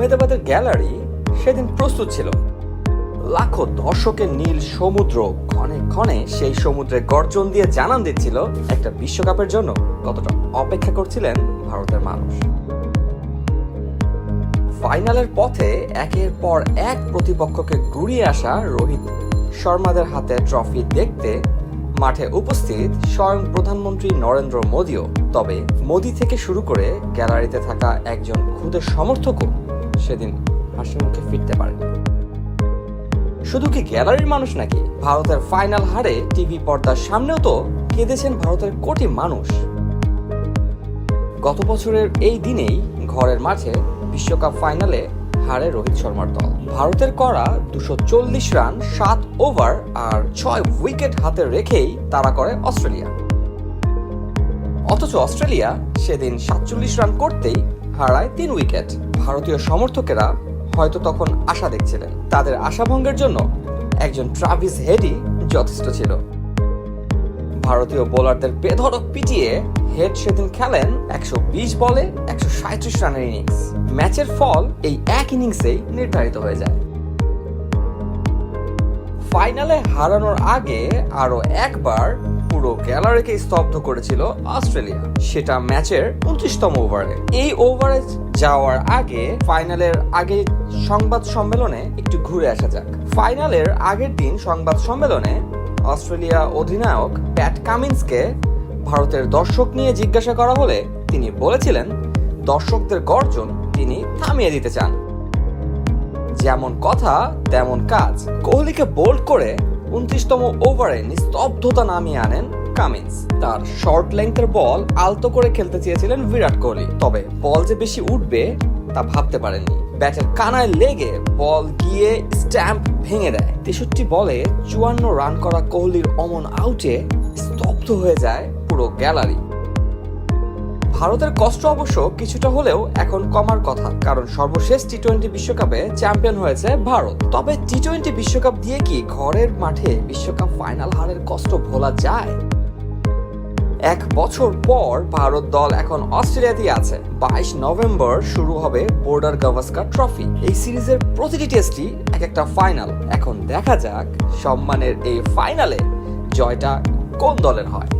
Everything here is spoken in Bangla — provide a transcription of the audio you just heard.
আহমেদাবাদের গ্যালারি সেদিন প্রস্তুত ছিল। লাখো দর্শকের নীল সমুদ্র ক্ষণে ক্ষণে সেই সমুদ্রে গর্জন দিয়ে জানান দিচ্ছিল একটা বিশ্বকাপের জন্য কতটা অপেক্ষা করছিলেন ভারতের মানুষ। ফাইনালের পথে একের পর এক প্রতিপক্ষকে গুড়িয়ে আসা রোহিত শর্মাদের হাতে ট্রফি দেখতে মাঠে উপস্থিত স্বয়ং প্রধানমন্ত্রী নরেন্দ্র মোদীও। তবে মোদী থেকে শুরু করে গ্যালারিতে থাকা একজন খুদের সমর্থকও সেদিন হাসি মুখে ফিরতে পারেনি। শুধু কি গ্যালারির মানুষ নাকি? ভারতের ফাইনাল হারে টিভি পর্দার সামনেও তো কেঁদেছেন ভারতের কোটি মানুষ। গত বছরের এই দিনেই ঘরের মাঠে বিশ্বকাপ ফাইনালে হারে রোহিত শর্মার দল। ভারতের করা দুশো চল্লিশ রান, সাত ওভার আর ছয় উইকেট হাতে রেখেই তারা করে অস্ট্রেলিয়া। অথচ অস্ট্রেলিয়া সেদিন সাতচল্লিশ রান করতেই হারায় তিন উইকেট। ভারতীয় সমর্থকেরা হয়তো তখন আশা দেখছিলেন। তাদের আশাভঙ্গের জন্য একজন ট্রাভিস হেডি যথেষ্ট ছিল। ভারতীয় বোলারদের বেধড়ক পিটিয়ে হেড সেদিন খেলেন একশো বিশ বলে একশো সাঁত্রিশ রানের ইনিংস। ম্যাচের ফল এই এক ইনিংসেই নির্ধারিত হয়ে যায়। ফাইনালে হারানোর আগে আরও একবার পুরো গ্যালারিকে স্তব্ধ করেছিল অস্ট্রেলিয়া। সেটা ম্যাচের উনত্রিশতম ওভারে। এই ওভারে যাওয়ার আগে, ফাইনালের আগে সংবাদ সম্মেলনে একটু ঘুরে আসা যাক। ফাইনালের আগের দিন সংবাদ সম্মেলনে অস্ট্রেলিয়া অধিনায়ক প্যাট কামিন্সকে ভারতের দর্শক নিয়ে জিজ্ঞাসা করা হলে তিনি বলেছিলেন, দর্শকদের গর্জন তিনি থামিয়ে দিতে চান। যেমন কথা, তেমন কাজ। কোহলিকে বোল্ড করে উনত্রিশতম ওভারে নিস্তব্ধতা নামিয়ে আনেন কামিন্স। তার শর্ট লেংথের বল আলতো করে খেলতে চেয়েছিলেন বিরাট কোহলি। তবে বল যে বেশি উঠবে তা ভাবতে পারেননি। ব্যাটের কানায় লেগে বল গিয়ে স্ট্যাম্প ভেঙে দেয়। তেষট্টি বলে চুয়ান্ন রান করা কোহলির অমন আউটে স্তব্ধ হয়ে যায় পুরো গ্যালারি। ভারতের কষ্ট অবশ্য কিছুটা হলেও এখন কমার কথা, কারণ সর্বশেষ টি টোয়েন্টি বিশ্বকাপে চ্যাম্পিয়ন হয়েছে ভারত। তবে টি টোয়েন্টি বিশ্বকাপ দিয়ে কি ঘরের মাঠে বিশ্বকাপ ফাইনাল হারের কষ্ট ভোলা যায়? এক বছর পর ভারত দল এখন অস্ট্রেলিয়াতেই আছে। বাইশ নভেম্বর শুরু হবে বর্ডার গাভাস্কার ট্রফি। এই সিরিজের প্রতিটি টেস্টই এক একটা ফাইনাল এখন দেখা যাক সম্মানের এই ফাইনালে জয়টা কোন দলের হয়।